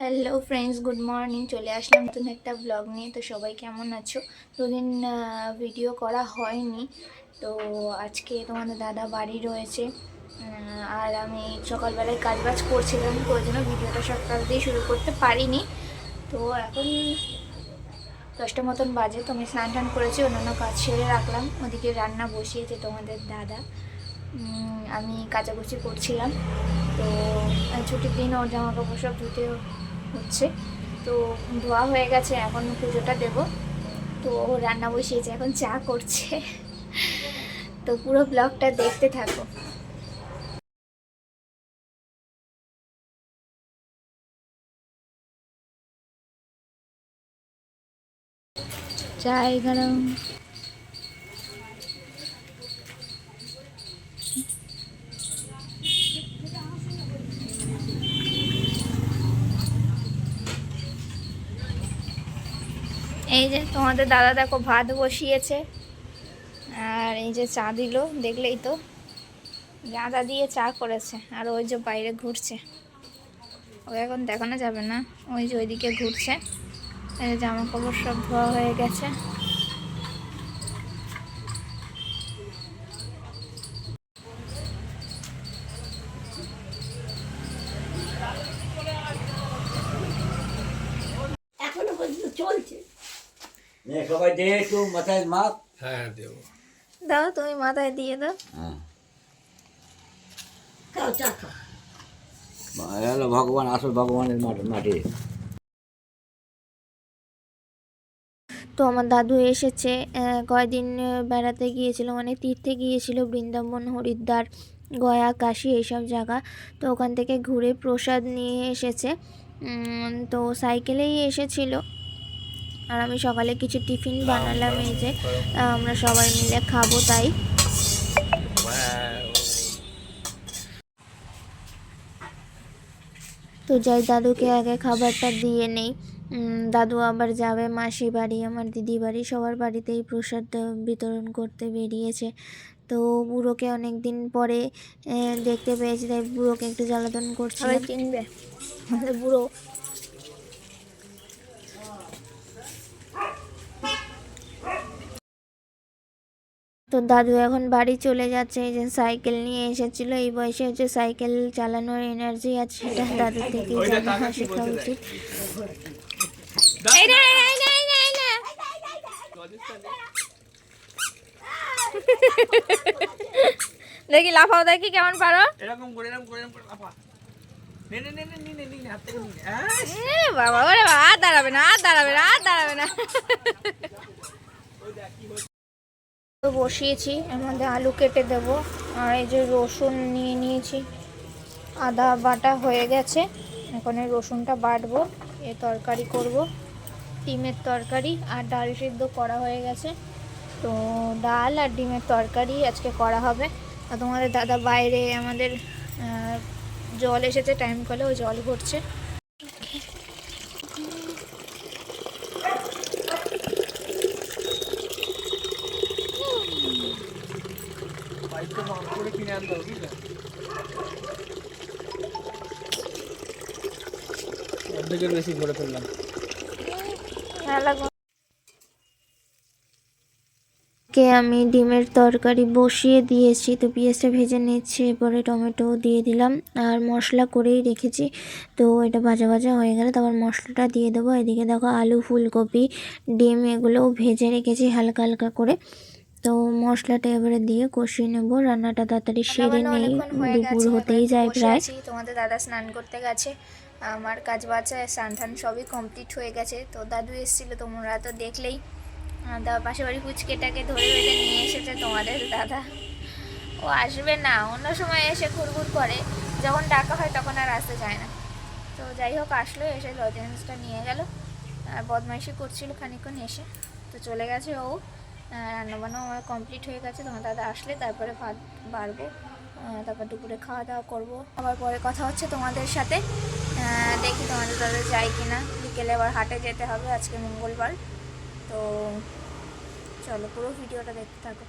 Hello friends good morning চলে আসলাম নতুন একটা ব্লগ নিয়ে। তো সবাই কেমন আছো? দুদিন ভিডিও করা হয়নি। তো আজকে তোমাদের দাদা বাড়ি রয়েছে। আর আমি সকালবেলায় কাজবাজ করছিলাম, তো জন্য ভিডিওটা সকাল দিয়ে শুরু করতে পারিনি। তো এখন দশটা মতন বাজে, তো আমি স্নান টান করেছি, অন্যান্য কাজ সেরে রাখলাম। ওদিকে রান্না বসিয়েছে তোমাদের দাদা। আমি কাচাকুচি করছিলাম। তো ছুটির দিন ওর জামা কাপড় সব ধুতে হচ্ছে। তো ধোয়া হয়ে গেছে, এখন পুজোটা দেব। তো ও রান্না বসিয়েছে, এখন চা করছে। তো পুরো ব্লগটা দেখতে থাকো। চাই গরম। এই যে তোমাদের দাদা দেখো ভাত বসিয়েছে। আর এই যে চা দিল, দেখলেই তো। গাঁদা দিয়ে চা করেছে, আর ওই যে বাইরে ঘুরছে। ও এখন দেখানো যাবে না, ওই যে ওইদিকে ঘুরছে। জামা কাপড় সব ধোয়া হয়ে গেছে এখনও পর্যন্ত চলছে নে সবাই দে একটু মাথায় মাখ হ্যাঁ দেবো দাও তুমি মাথায় দিয়ে দাও হ্যাঁ ভগবান আসল ভগবানের মাটি তো আমার দাদু এসেছে আহ, কয়দিন বেড়াতে গিয়েছিল মানে তীর্থে গিয়েছিল বৃন্দাবন হরিদ্বার গয়া কাশি এইসব জায়গা তো ওখান থেকে ঘুরে প্রসাদ নিয়ে এসেছে উম, তো সাইকেলেই এসেছিল আর আমি সকালে কিছু টিফিন বানালাম এই যে আমরা সবাই মিলে খাব তাই। তো যাই দাদুকে আগে খাবারটা দিয়ে নেই। দাদু আবার যাবে মাসি বাড়ি আমার দিদি বাড়ি সবার বাড়িতেই প্রসাদ বিতরণ করতে বেরিয়েছে। তো বুড়োকে অনেক দিন পরে দেখতে পেয়েছি তাই বুড়োকে একটু জ্বালাতন করছি বুড়ো তো দাদু এখন বাড়ি চলে যাচ্ছে এই যে সাইকেল নিয়ে এসেছিল এই বয়সে হচ্ছে সাইকেল চালানোর এনার্জি আছে সেটা দাদু থেকে শেখা উচিত। দেখি লাফাও দেখি কেমন পারো। বাবা বাবা দাঁড়াবে না আর দাঁড়াবে না আর দাঁড়াবে না। তো বসিয়েছি, এর মধ্যে আলু কেটে দেব, আর এই যে রসুন নিয়ে নিয়েছি। আদা বাটা হয়ে গেছে, এখন এই রসুনটা বাটবো, এ তরকারি করব, ডিমের তরকারি, আর ডাল সিদ্ধ করা হয়ে গেছে। তো ডাল আর ডিমের তরকারি আজকে করা হবে। আর তোমাদের দাদা বাইরে আমাদের জল এসেছে টাইম কলে ওই জল ভরছে। করে কিনে আনতে হবে বুঝলে? অর্ধেকের বেশি ভরে ফেললাম। কে আমি ডিমের তরকারি বসিয়ে দিয়েছি তো পেঁয়াজটা ভেজে নিচ্ছি এরপরে টমেটো দিয়ে দিলাম আর মশলা করেই রেখেছি। তো এটা ভাজা ভাজা হয়ে গেলে তারপর মশলাটা দিয়ে দেবো। এদিকে দেখো আলু ফুলকপি ডিম এগুলোও ভেজে রেখেছি হালকা হালকা করে। তো মশলাটা এবারে দিয়ে কষিয়ে নেব রান্নাটা তাড়াতাড়ি সেরে নেই দুপুর হতেই যায় প্রায়। তোমাদের দাদা স্নান করতে গেছে আমার কাজ বাচ্চা স্নান টান সবই কমপ্লিট হয়ে গেছে তো দাদু এসেছিল তোমরা তো দেখলেই। তা পাশে বাড়ি পুচকেটাকে ধরে বেঁধে নিয়ে এসেছে তোমাদের দাদা। ও আসবে না অন্য সময় এসে ঘুরঘুর করে যখন ডাকা হয় তখন আর আসতে চায় না। তো যাই হোক আসলো এসে লজেন্সটা নিয়ে গেল আর বদমাইশি করছিল খানিক্ষণ এসে তো চলে গেছে ও। রান্নাবান্না আমার কমপ্লিট হয়ে গেছে। তোমার দাদা আসলে তারপরে ভাত বাড়বো তারপর দুপুরে খাওয়া দাওয়া করব। আবার পরে কথা হচ্ছে তোমাদের সাথে। দেখি তোমাদের দাদা যায় কিনা। বিকেলে আবার হাটে যেতে হবে, আজকে মঙ্গলবার। তো চলো পুরো ভিডিওটা দেখতে থাকো।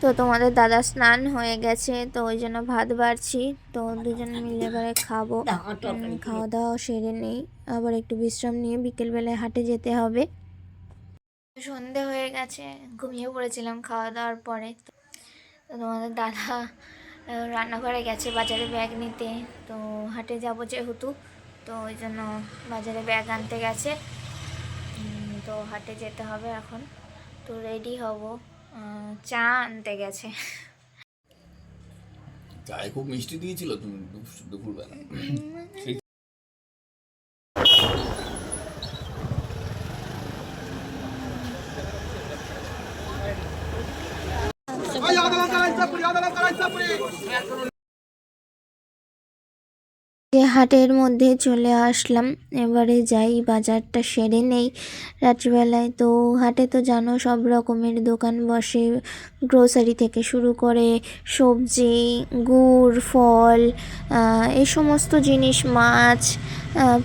তো তোমাদের দাদা স্নান হয়ে গেছে, তো ওই জন্য ভাত বাড়ছি। তো দুজন মিলে এবারে খাব। খাওয়া দাওয়া সেরে নেই। আবার একটু বিশ্রাম নিয়ে বিকেলবেলায় হাটে যেতে হবে। সন্ধে হয়ে গেছে, ঘুমিয়ে পড়েছিলাম খাওয়া দাওয়ার পরে। তো তোমাদের দাদা রান্নাঘরে গেছে বাজারে ব্যাগ নিতে। তো হাটে যাব যেহেতু, তো ওই জন্য বাজারে ব্যাগ আনতে গেছে। তো হাটে যেতে হবে এখন। তো রেডি হব। চা আনতে গেছে। চায় খুব মিষ্টি দিয়েছিল তুমি দুপুর- দুপুরবেলা। যে হাটের মধ্যে চলে আসলাম, এবারে যাই, বাজারটা সেরে নেই রাত্রিবেলায়। তো হাটে তো জানো, সব রকমের দোকান বসে গ্রোসারি থেকে শুরু করে সবজি, গুড়, ফল এই সমস্ত জিনিস, মাছ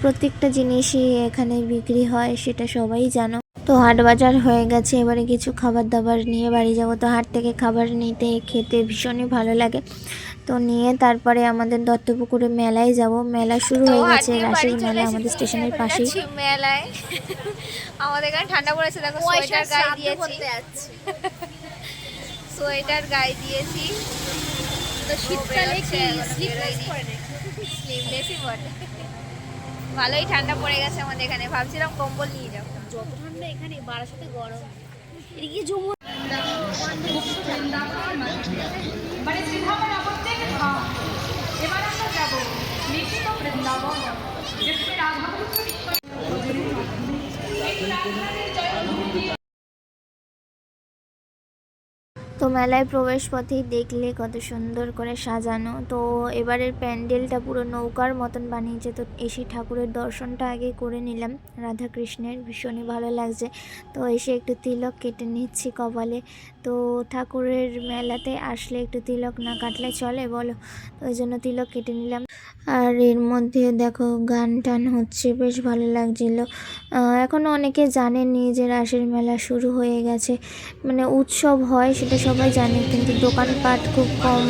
প্রত্যেকটা জিনিসই এখানে বিক্রি হয়, সেটা সবাই জানো। তো হাট বাজার হয়ে গেছে এবারে কিছু খাবার দাবার নিয়ে বাড়ি যাব। তো হাট থেকে খাবার নিতে খেতে ভীষণই ভালো লাগে। তো নিয়ে তারপরে আমাদের দত্তপুকুরে মেলায় যাব। মেলা শুরু হয়ে গেছে রাসের মেলা আমাদের স্টেশনের পাশেই। মেলায়। আমাদের এখানে ঠান্ডা পড়েছে দেখো সোয়েটার গায়ে দিয়েছি। সোয়েটার গায়ে দিয়েছি। তো শীতকালে কি স্লিভলেসই পরে। ভালোই ঠান্ডা পড়ে গেছে আমাদের এখানে। ভাবছিলাম কম্বল নিয়ে যাব। যত ঠান্ডা এখানে বারাসাতে গরম। এদিকে জমু তো মেলায় প্রবেশ পথেই দেখলে কত সুন্দর করে সাজানো। তো এবারের প্যান্ডেলটা পুরো নৌকার মতন বানিয়েছে। তো এসে ঠাকুরের দর্শনটা আগে করে নিলাম। রাধা কৃষ্ণের ভীষণই ভালো লাগছে। তো এসে একটু তিলক কেটে নিচ্ছি কপালে। তো ঠাকুরের মেলাতে আসলে একটু তিলক না কাটলে চলে বলো? তো ওই জন্য তিলক কেটে নিলাম। আর এর মধ্যে দেখো গান টান হচ্ছে, বেশ ভালো লাগছিল। এখনও অনেকে জানেননি যে রাসের মেলা শুরু হয়ে গেছে। মানে উৎসব হয় সেটা সবাই জানে, কিন্তু দোকানপাট খুব কম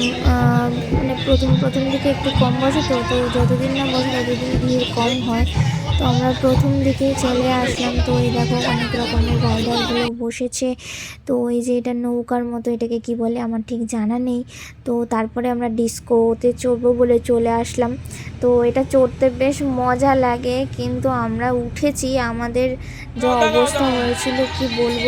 মানে প্রথম প্রথম দিকে একটু কম বসে তো তো যতদিন না বসে ততদিন ভিড় কম হয়। তো আমরা প্রথম দিকেই চলে আসলাম, তো এই দেখো অনেক রকমের রাইডারগুলো বসেছে। তো এই যে এটা নৌকার মতো, এটাকে কি বলে আমার ঠিক জানা নেই। তো তারপরে আমরা ডিস্কোতে চড়বো বলে চলে আসলাম। তো এটা চড়তে বেশ মজা লাগে, কিন্তু আমরা উঠেছি। আমাদের যা অবস্থা হয়েছিল, কি বলব?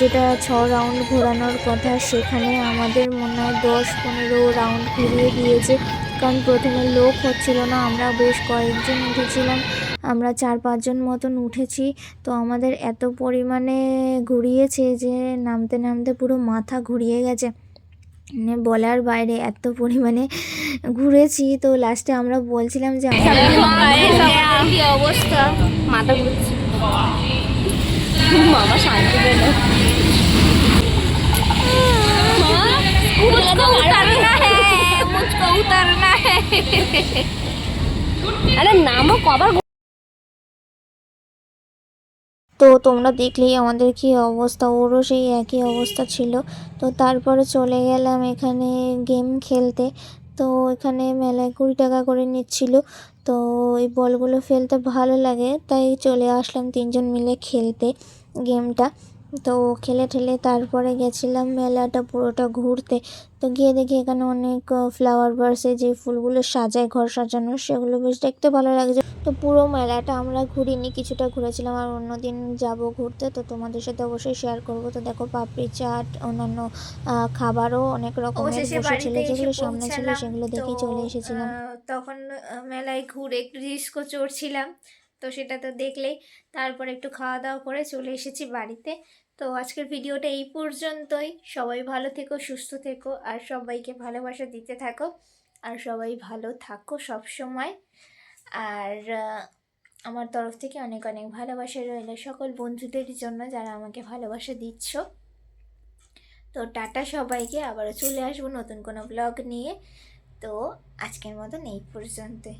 যেটা ছ রাউন্ড ঘোরানোর কথা সেখানে আমাদের মনে হয় দশ পনেরো রাউন্ড ঘুরিয়ে দিয়েছে কারণ প্রথমে লোক হচ্ছিল না আমরা বেশ কয়েকজন উঠেছিলাম আমরা চার পাঁচজন মতন উঠেছি তো আমাদের এত পরিমাণে ঘুরিয়েছে যে নামতে নামতে পুরো মাথা ঘুরিয়ে গেছে মানে বলার বাইরে এত পরিমাণে ঘুরেছি তো লাস্টে আমরা বলছিলাম যে অবস্থা মাথা ঘুরছে তো তোমরা দেখলেই আমাদের কি অবস্থা ওরও সেই একই অবস্থা ছিল। তো তারপরে চলে গেলাম এখানে গেম খেলতে। তো এখানে মেলায় কুড়ি টাকা করে নিচ্ছিল। তো এই বলগুলো ফেলতে ভালো লাগে তাই চলে আসলাম তিনজন মিলে খেলতে। গেমটা। তো খেলে ঠেলে তারপরে গেছিলাম মেলাটা পুরোটা ঘুরতে। তো গিয়ে দেখি এখানে অনেক ফ্লাওয়ার বার্সে যে ফুলগুলো সাজায় ঘর সাজানো সেগুলো বেশ দেখতে ভালো লাগছে। তো পুরো মেলাটা আমরা ঘুরিনি কিছুটা ঘুরেছিলাম আর অন্যদিন যাব ঘুরতে। তো তোমাদের সাথে অবশ্যই শেয়ার করব। তো দেখো পাপড়ি চাট অন্যান্য খাবারও অনেক রকমের বসেছিল যেগুলো সামনে ছিল সেগুলো দেখেই চলে এসেছিলাম। তখন মেলায় ঘুরে একটু ডিস্কো চড়ছিলাম। তো সেটা তো দেখলেই। তারপর একটু খাওয়া দাওয়া করে চলে এসেছি বাড়িতে। তো আজকের ভিডিওটা এই পর্যন্তই। সবাই ভালো থেকো, সুস্থ থেকো, আর সবাইকে ভালোবাসা দিতে থাকো। আর সবাই ভালো থাকো সব সময় আর আমার তরফ থেকে অনেক অনেক ভালোবাসা রইল সকল বন্ধুদের জন্য যারা আমাকে ভালোবাসা দিচ্ছ। তো টাটা সবাইকে। আবারও চলে আসব নতুন কোনো ব্লগ নিয়ে। তো আজকের মতন এই পর্যন্তই।